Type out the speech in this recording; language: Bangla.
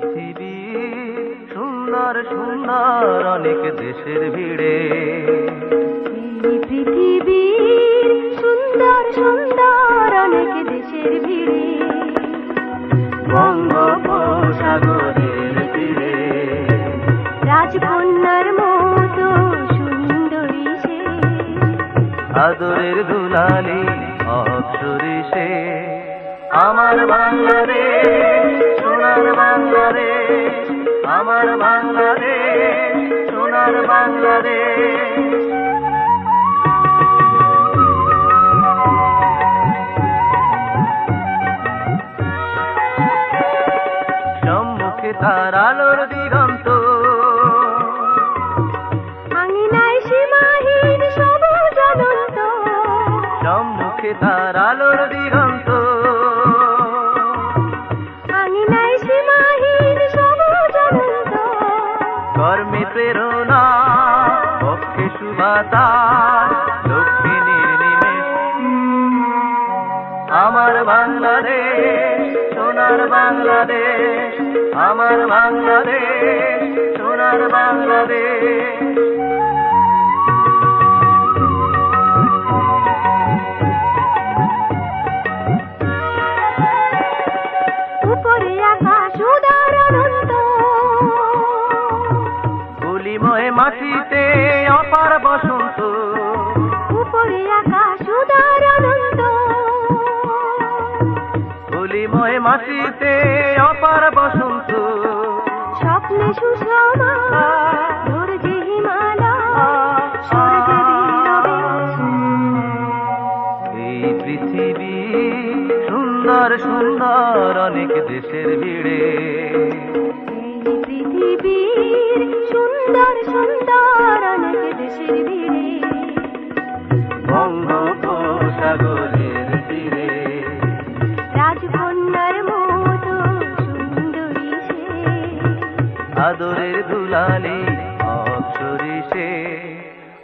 পৃথিবী। সুন্দর সুন্দর অনেক দেশের ভিড়ে। এই পৃথিবী সুন্দর সুন্দর অনেক দেশের ভিড়ে। বঙ্গোপসাগরের তীরে। রাজকন্যার মতো সুন্দরী সে। আদরের দুলালি অপসরী সে। আমার বাংলাদেশ সোনার বাংলাদেশ আমার বাংলাদেশ সোনার বাংলাদেশ। সম্মুখে তার আলোর দিগন্ত। সম্মুখে তার আলোর দিগন্ত। কর্মে প্রেরণা পক্ষে সুবাতাস দক্ষিণীর নিমেষ। আমার বাংলাদেশ সোনার বাংলাদেশ। আমার বাংলাদেশ সোনার বাংলাদেশ। মাটিতে অপার বসন্ত। উপরে আকাশ উদার অনন্ত গুলিময় মাটিতে অপার বসন্ত। স্বপ্নে সুষমা ধৈর্যে হিমালয় স্বর্গে এই পৃথিবী সুন্দর সুন্দর অনেক দেশের ভিড়ে। পৃথিবীর সুন্দর সুন্দর অনেক দেশের ভিড়ে। বঙ্গোপসাগরের তীরে। রাজকন্যার মতো সুন্দরী সে। আদরের দুলালি